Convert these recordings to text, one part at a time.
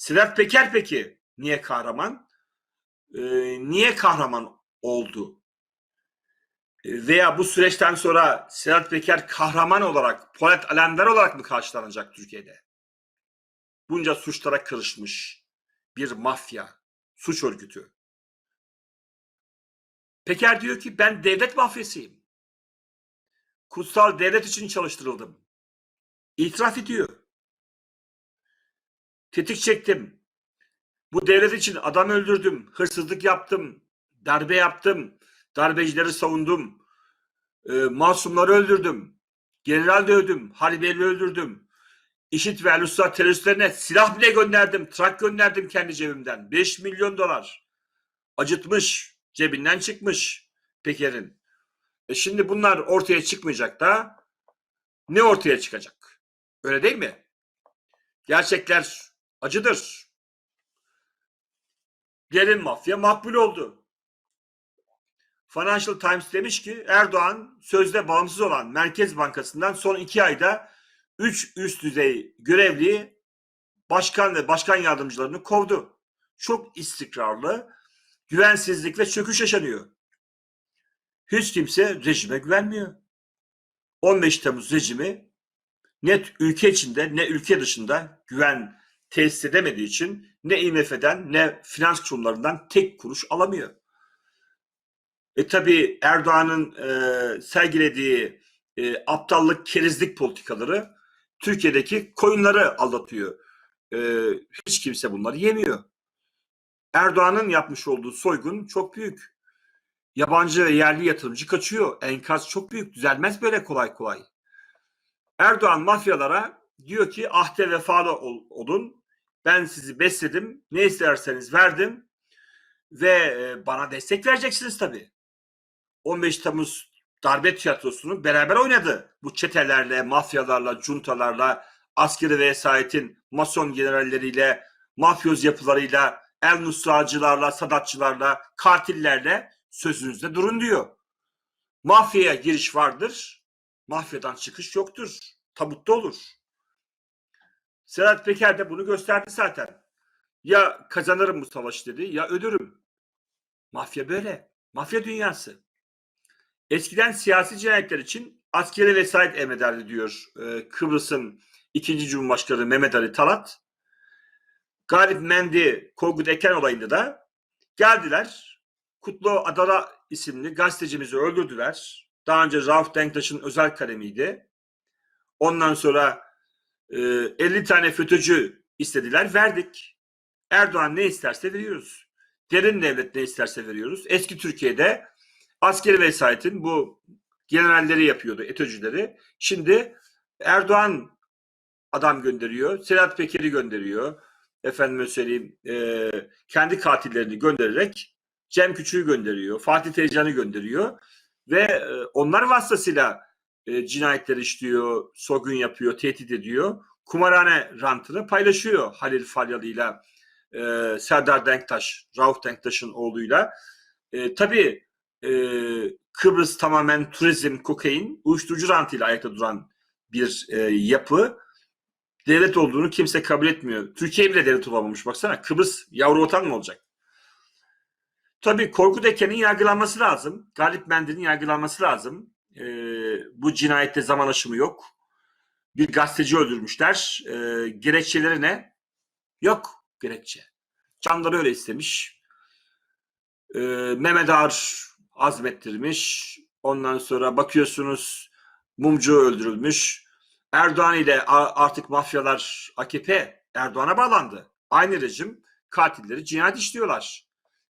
Sedat Peker peki niye kahraman? Ee, niye kahraman oldu? Ee, Veya bu süreçten sonra Sedat Peker kahraman olarak, Polat Alemdar olarak mı karşılanacak Türkiye'de? Bunca suçlara karışmış bir mafya, suç örgütü. Peker diyor ki ben devlet mafyasıyım. Kutsal devlet için çalıştırıldım. İtiraf ediyor. Tetik çektim. Bu devlet için adam öldürdüm, hırsızlık yaptım, darbe yaptım, darbecileri savundum, e, masumları öldürdüm, general dövdüm, harbiyeri öldürdüm. İşit ve Eluslar teröristlerine silah bile gönderdim, trak gönderdim kendi cebimden. 5 milyon dolar. Acıtmış, cebinden çıkmış Peker'in. E şimdi bunlar ortaya çıkmayacak da ne ortaya çıkacak? Öyle değil mi? Gerçekler acıdır. Gelin mafya makbul oldu. Financial Times demiş ki Erdoğan sözde bağımsız olan Merkez Bankası'ndan son iki ayda üç üst düzey görevli başkan ve başkan yardımcılarını kovdu. Çok istikrarlı, güvensizlik ve çöküş yaşanıyor. Hiç kimse rejime güvenmiyor. 15 Temmuz rejimi ne ülke içinde ne ülke dışında güven tesis edemediği için ne IMF'den ne finans kurumlarından tek kuruş alamıyor. E tabi Erdoğan'ın e, sergilediği e, aptallık, kerizlik politikaları Türkiye'deki koyunları aldatıyor. E, hiç kimse bunları yemiyor. Erdoğan'ın yapmış olduğu soygun çok büyük. Yabancı ve yerli yatırımcı kaçıyor. Enkaz çok büyük. Düzelmez böyle kolay kolay. Erdoğan mafyalara diyor ki ahde vefalı ol, olun. Ben sizi besledim. Ne isterseniz verdim. Ve e, bana destek vereceksiniz tabii. 15 Temmuz darbe tiyatrosunu beraber oynadı. Bu çetelerle, mafyalarla, juntalarla, askeri vesayetin mason generalleriyle, mafyoz yapılarıyla, el nusracılarla, sadatçılarla, katillerle sözünüzde durun diyor. Mafyaya giriş vardır, mafyadan çıkış yoktur. Tabutta olur. Sedat Peker de bunu gösterdi zaten. Ya kazanırım bu savaşı dedi ya ölürüm. Mafya böyle. Mafya dünyası. Eskiden siyasi cinayetler için askeri vesayet emrederdi diyor e, Kıbrıs'ın ikinci Cumhurbaşkanı Mehmet Ali Talat. Galip Mendi Korkut Eken olayında da geldiler. Kutlu Adala isimli gazetecimizi öldürdüler. Daha önce Rauf Denktaş'ın özel kalemiydi. Ondan sonra 50 tane FETÖ'cü istediler. Verdik. Erdoğan ne isterse veriyoruz. Derin devlet ne isterse veriyoruz. Eski Türkiye'de askeri vesayetin bu generalleri yapıyordu, ETÖ'cüleri. Şimdi Erdoğan adam gönderiyor, Sedat Peker'i gönderiyor. Efendime söyleyeyim, e, kendi katillerini göndererek Cem Küçük'ü gönderiyor, Fatih Teycan'ı gönderiyor ve e, onlar vasıtasıyla e, cinayetler işliyor, soygun yapıyor, tehdit ediyor. Kumarhane rantını paylaşıyor Halil Falyalı'yla, e, Serdar Denktaş, Rauf Denktaş'ın oğluyla. E, tabii e, Kıbrıs tamamen turizm, kokain, uyuşturucu rantıyla ayakta duran bir e, yapı. Devlet olduğunu kimse kabul etmiyor. Türkiye bile devlet olamamış. Baksana Kıbrıs yavru vatan mı olacak? Tabii Korkut Eken'in yargılanması lazım. Galip Mendi'nin yargılanması lazım. E, bu cinayette zaman aşımı yok. Bir gazeteci öldürmüşler. E, gerekçeleri ne? Yok gerekçe. Canları öyle istemiş. E, Mehmet Ağar azmettirmiş. Ondan sonra bakıyorsunuz Mumcu öldürülmüş. Erdoğan ile artık mafyalar AKP Erdoğan'a bağlandı. Aynı rejim katilleri cinayet işliyorlar.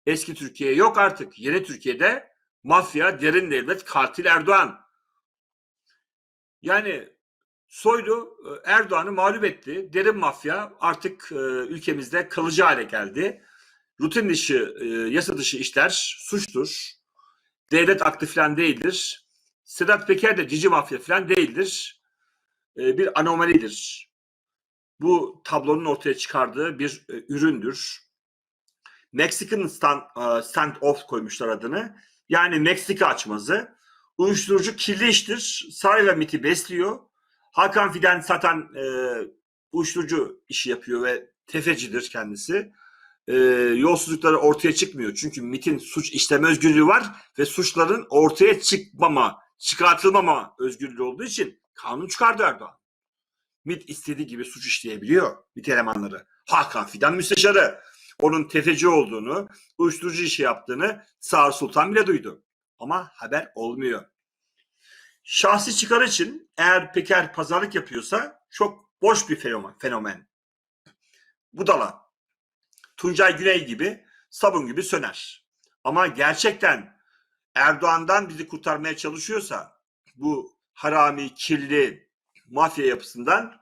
Eski Türkiye yok artık. Yeni Türkiye'de mafya, derin devlet, katil Erdoğan. Yani Soylu Erdoğan'ı mağlup etti. Derin mafya artık ülkemizde kalıcı hale geldi. Rutin dışı, yasa dışı işler suçtur. Devlet aklı falan değildir. Sedat Peker de cici mafya falan değildir. Bir anomalidir. Bu tablonun ortaya çıkardığı bir üründür. Mexican stand, stand off koymuşlar adını. Yani Meksika açmazı. Uyuşturucu kirli iştir. Sarayla MIT'i besliyor. Hakan Fidan satan e, uyuşturucu işi yapıyor ve tefecidir kendisi. Ee, yolsuzlukları ortaya çıkmıyor. Çünkü MIT'in suç işleme özgürlüğü var ve suçların ortaya çıkmama, çıkartılmama özgürlüğü olduğu için kanun çıkardı Erdoğan. MIT istediği gibi suç işleyebiliyor MIT elemanları. Hakan Fidan müsteşarı onun tefeci olduğunu, uyuşturucu işi yaptığını Sağır Sultan bile duydu. Ama haber olmuyor. Şahsi çıkar için eğer Peker pazarlık yapıyorsa çok boş bir fenomen. fenomen. Budala. Tuncay Güney gibi sabun gibi söner. Ama gerçekten Erdoğan'dan bizi kurtarmaya çalışıyorsa bu harami, kirli mafya yapısından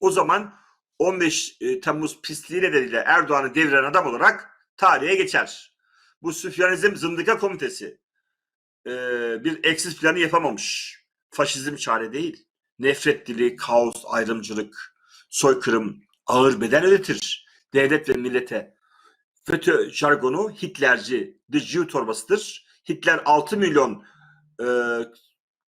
o zaman 15 e, Temmuz pisliği nedeniyle Erdoğan'ı deviren adam olarak tarihe geçer. Bu Süfyanizm Zındıka Komitesi e, bir eksiz planı yapamamış. Faşizm çare değil. Nefret dili, kaos, ayrımcılık, soykırım ağır beden ödetir. Devlet ve millete. FETÖ jargonu Hitlerci, The Jew torbasıdır. Hitler 6 milyon e,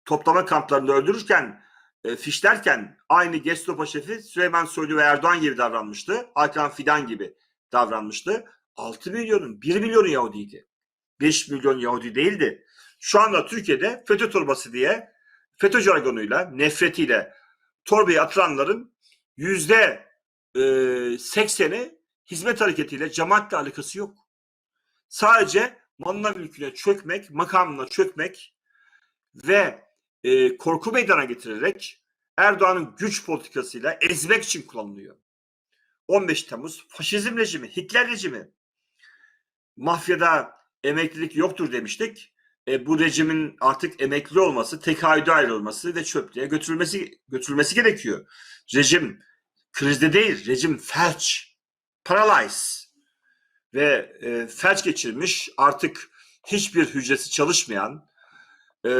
toplama kamplarında öldürürken e, fişlerken aynı Gestapo şefi Süleyman Soylu ve Erdoğan gibi davranmıştı. Hakan Fidan gibi davranmıştı. 6 milyonun 1 milyonu Yahudiydi. 5 milyon Yahudi değildi. Şu anda Türkiye'de FETÖ torbası diye FETÖ jargonuyla, nefretiyle torbaya atılanların yüzde e, sekseni hizmet hareketiyle, cemaatle alakası yok. Sadece malına mülküne çökmek, makamına çökmek ve e, korku meydana getirerek Erdoğan'ın güç politikasıyla ezmek için kullanılıyor. 15 Temmuz faşizm rejimi, Hitler rejimi. Mafyada emeklilik yoktur demiştik. E, bu rejimin artık emekli olması, tekaüde ayrılması ve çöplüğe götürülmesi götürülmesi gerekiyor. Rejim krizde değil, rejim felç, paralyze ve e, felç geçirmiş artık hiçbir hücresi çalışmayan e,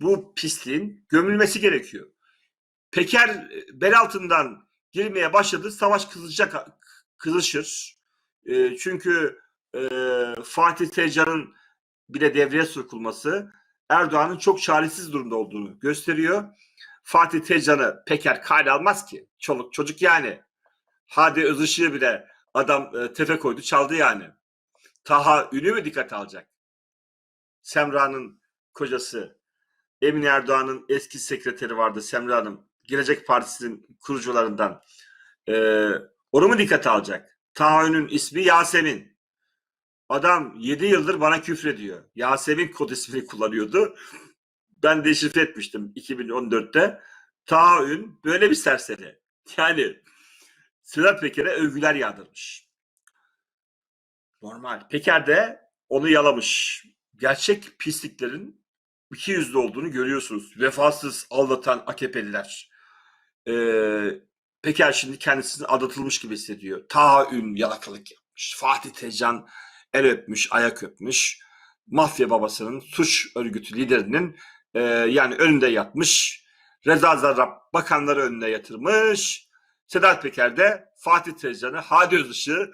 bu pisliğin gömülmesi gerekiyor. Peker e, bel altından girmeye başladı. Savaş kızışacak, kızışır. E, çünkü e, Fatih Teycan'ın bile devreye sokulması Erdoğan'ın çok çaresiz durumda olduğunu gösteriyor. Fatih Teycan'ı Peker kale almaz ki. Çoluk çocuk yani. Hadi Özışık'ı bile adam e, tefe koydu çaldı yani. Taha Ünlü mü dikkat alacak? Semra'nın kocası Emin Erdoğan'ın eski sekreteri vardı Semra Hanım. Gelecek Partisi'nin kurucularından. Ee, onu mu dikkate alacak? Tahayyünün ismi Yasemin. Adam 7 yıldır bana küfrediyor. Yasemin kod ismini kullanıyordu. Ben deşifre etmiştim 2014'te. Tahayyün böyle bir serseri. Yani Sedat Peker'e övgüler yağdırmış. Normal. Peker de onu yalamış. Gerçek pisliklerin iki yüzlü olduğunu görüyorsunuz. Vefasız aldatan AKP'liler. Ee, Peker şimdi kendisini aldatılmış gibi hissediyor. Tahayyün yalakalık yapmış. Fatih Tecan el öpmüş, ayak öpmüş. Mafya babasının, suç örgütü liderinin e, yani önünde yatmış. Reza Zarrab bakanları önüne yatırmış. Sedat Peker de Fatih Tecan'ı Hadi Özışık'ı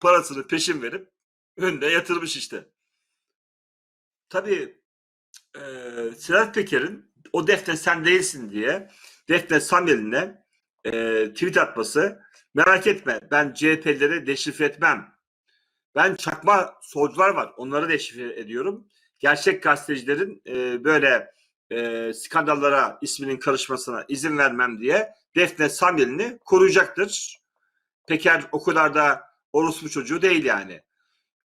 parasını peşin verip önüne yatırmış işte. Tabii e, Sedat Peker'in o Defne sen değilsin diye Defne Samuel'ine e, tweet atması merak etme ben CHP'leri deşifre etmem. Ben çakma solcular var onları deşifre ediyorum. Gerçek gazetecilerin e, böyle e, skandallara isminin karışmasına izin vermem diye Defne Samuel'ini koruyacaktır. Peker o kadar da orospu çocuğu değil yani.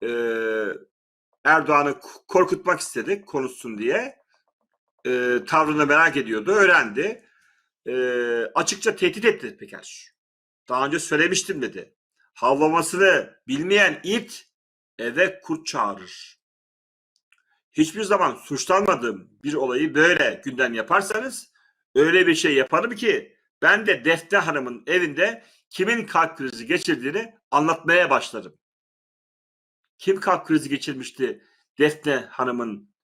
E, Erdoğan'ı korkutmak istedi konuşsun diye. E, tavrını merak ediyordu. Öğrendi. E, açıkça tehdit etti Peker. Daha önce söylemiştim dedi. Havlamasını bilmeyen it eve kurt çağırır. Hiçbir zaman suçlanmadığım bir olayı böyle gündem yaparsanız öyle bir şey yaparım ki ben de Defne Hanım'ın evinde kimin kalp krizi geçirdiğini anlatmaya başlarım. Kim kalp krizi geçirmişti Defne Hanım'ın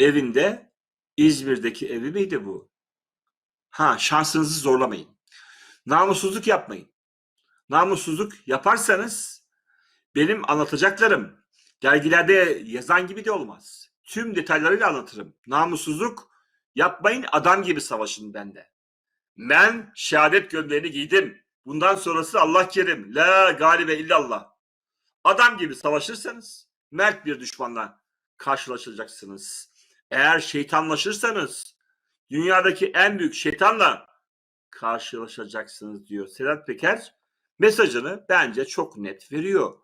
evinde? İzmir'deki evi miydi bu? Ha şansınızı zorlamayın. Namussuzluk yapmayın. Namussuzluk yaparsanız benim anlatacaklarım dergilerde yazan gibi de olmaz. Tüm detaylarıyla anlatırım. Namussuzluk yapmayın adam gibi savaşın bende. Ben şehadet gömleğini giydim. Bundan sonrası Allah kerim. La galibe illallah. Adam gibi savaşırsanız mert bir düşmanla karşılaşacaksınız. Eğer şeytanlaşırsanız dünyadaki en büyük şeytanla karşılaşacaksınız diyor. Sedat Peker mesajını bence çok net veriyor.